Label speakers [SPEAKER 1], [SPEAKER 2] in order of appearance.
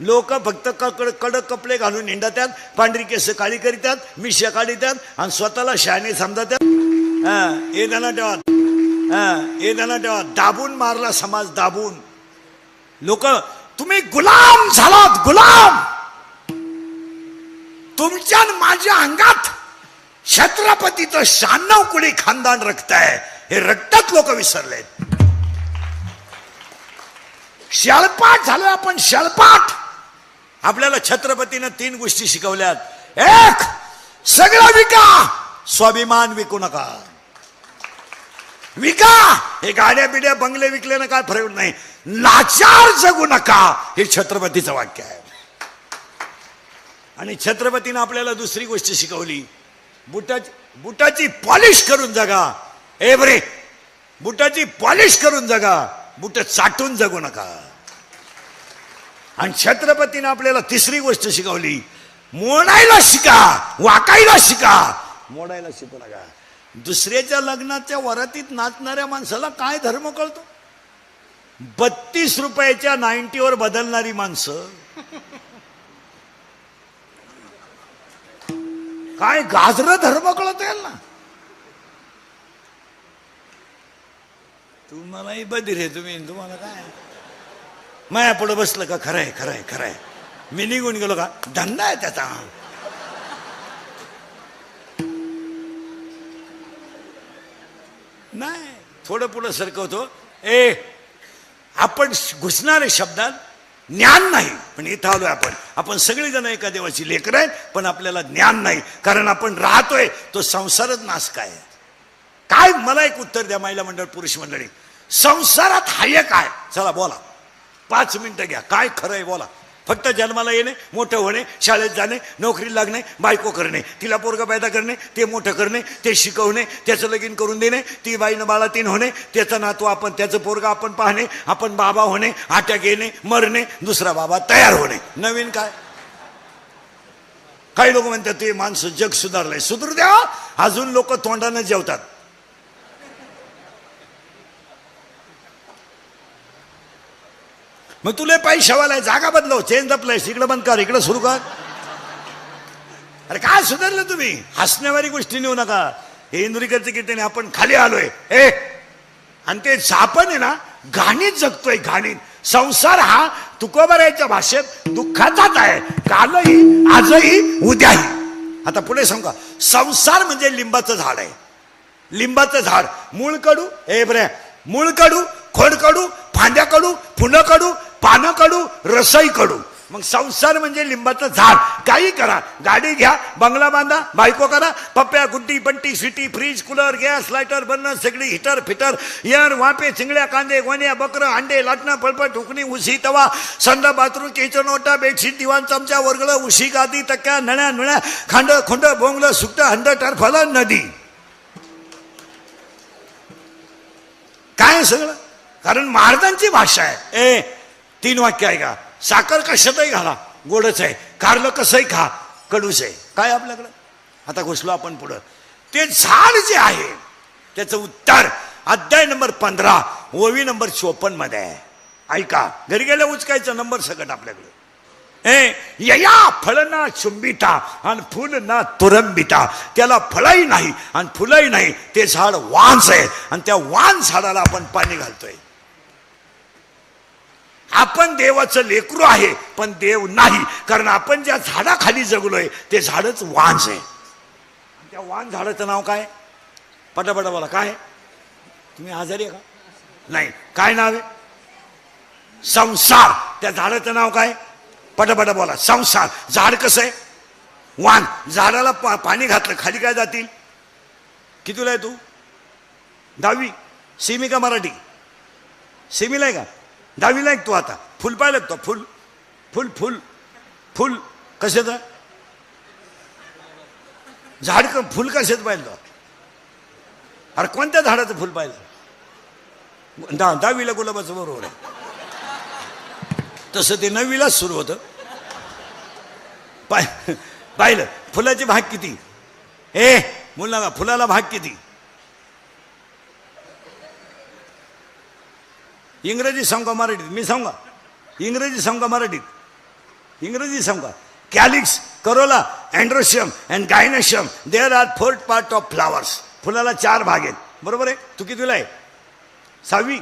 [SPEAKER 1] लोक फक्त कड कडक कपडे घालून हिंडतात पांढरी केस काळी करीतात मिश्या काढितात आणि स्वतःला शहाणे समजतात हा हे त्यांना ठेवा ये हे त्यांना ठेवा दाबून मारला समाज दाबून. लोक तुम्ही गुलाम झालात गुलाम. तुमच्या माझ्या अंगात छत्रपतीचं शहाण्णव कुणी खानदान रक्त आहे हे रक्तात लोक विसरलेत. शाळपाट झालो आपण शाळपाट. आपल्याला छत्रपतीनं तीन गोष्टी शिकवल्यात. एक सगळं विका. स्वाभिमान विकू नका. विका. हे गाड्या बिड्या बंगले विकले ना काय फरक नाही. लाचार जगू नका. हे छत्रपतीचं वाक्य आहे. आणि छत्रपतीनं आपल्याला दुसरी गोष्ट शिकवली. बुटाची बुटाची पॉलिश करून जगा. ए बरे. बुटाची पॉलिश करून जगा. बुट चाटून जगू नका. आणि छत्रपतीनं आपल्याला तिसरी गोष्ट शिकवली. मोडायला शिका वाकायला शिका. मोडायला शिकू नका. दुसऱ्याच्या लग्नाच्या वरातीत नाचणाऱ्या माणसाला काय धर्म कळतो? बत्तीस रुपयाच्या नाईन्टीवर बदलणारी माणसं. काय गाजर धर्म कळत येईल ना तुम्हालाही बधीर आहे तुम्ही तुम्हाला काय? माया पुढे बसलं का? खरंय खरंय खरंय. मी निघून गेलो का? धंदा आहे त्याचा. नाही थोडं पुढं सरकवतो. ए आपण घुसणारे शब्दात ज्ञान नाही. पण इथं आलोय आपण. आपण सगळेजण एका देवाची लेकर आहेत पण आपल्याला ज्ञान नाही. कारण आपण राहतोय तो संसारच नाश काय आहे. काय? मला एक उत्तर द्या महिला मंडळ पुरुष मंडळी. संसारात हाय काय चला बोला. पाच मिनिटं घ्या. काय खरं आहे बोला. फक्त जन्माला येणे मोठं होणे शाळेत जाणे नोकरी लागणे बायको करणे तिला पोरगं पैदा करणे ते मोठं करणे ते शिकवणे त्याचं लगीन करून देणे ती बाईनं बाळातीन होणे त्याचा नातू आपण त्याचं पोरगं आपण पाहणे आपण बाबा होणे अटॅक येणे मरणे दुसरा बाबा तयार होणे. नवीन काय? काही लोक म्हणतात ते माणसं जग सुधारलंय. सुधरू द्या. अजून लोक तोंडानं जेवतात. मग तुला पैशावाला जागा बदलव. चेंज द प्लेस बंद कर इकडं सुरू कर. अरे काय सुधारलं तुम्ही? हसण्यावारी गोष्टी नेऊ नका. हे इंदुरीकरचे कीर्तने आपण खाली आलोय. ए आणि ते सापण आहे ना घाणीत जगतोय घाणीत. संसार हा तुकोबरायच्या भाषेत दुःखाचाच आहे. कालही आजही उद्याही. आता पुढे सांगा. संसार म्हणजे लिंबाचं झाड आहे. लिंबाचं झाड. मूळ कडू ए बरे. मूळ कडू खोड कडू फांद्या कडू फुलं कडू पानं कडू रसई कडू मग संसार म्हणजे लिंबाचं झाड. काही करा. गाडी घ्या बंगला बांधा बायको करा Pappya Guddi Bunty city fridge cooler gas lighter burner सगळी हिटर फिटर यार वापे चिंगड्या कांदे गोण्या बकरं अंडे लाटणं पळपट ठुकणी उशी तवा संडा बाथरूम किचन ओटा बेडशीट दिवाण चमचा वरगळं उशी गादी तक्क्या नळ्या नुळ्या खांड खुंड बोंगलं सुकटं हंड टरफलं नदी. काय सगळं? कारण महाराजांची भाषा आहे. ए तीन वाक्य आहे का? साखर कशातही घाला गोडच आहे. कारलं कसंही खा कडूस आहे. काय आपल्याकडं? आता घुसलो आपण पुढं. ते झाड जे आहे त्याचं उत्तर अध्याय नंबर पंधरा ओवी नंबर चोपन्नमध्ये आहे. ऐका घरी गेल्या उचकायचं नंबर सकट आपल्याकडे. ए या फळ ना चुंबिता आणि फुल ना तुरंबिता त्याला फळही नाही आणि फुलही नाही. ते झाड वांस आहे आणि त्या वान झाडाला आपण पाणी घालतोय. आपण देवाचं लेकरू आहे पण देव नाही. कारण आपण ज्या झाडाखाली जगलोय ते झाडच वांज आहे. त्या वान झाडाचं नाव काय? पटापटा बोला काय? तुम्ही आजारी आहे का? नाही. काय नाव आहे? संसार. त्या झाडाचं नाव काय? पटापटा बोला. संसार. झाड कसं आहे? वान झाडाला पा पाणी घातलं खाली काय जातील? कितीला आहे तू? दहावी. सेमी का मराठी? सेमीला आहे का? दहावीला एक तू आता. फुल पाहिलं तो? फुल. फुल फुल. फुल. कशाचं? झाड क फुल कशाचं पाहिलं तो? अरे कोणत्या झाडाचं फुल पाहिलं? दहा दहावीला गुलाबाचं बरोबर आहे. तसं ते नववीलाच सुरू होतं. पाय पाहिलं. फुलाची भाग किती? ए मुलाला फुलाला भाग किती? इंग्रजी संघ मराठीत मी सांगा इंग्रजी संघ मराठीत. इंग्रजी सांगा calyx corolla androecium and gynoecium there are fourth part of flowers फुलाला चार भाग आहेत. बरोबर आहे? तू कितीला आहे. सहावी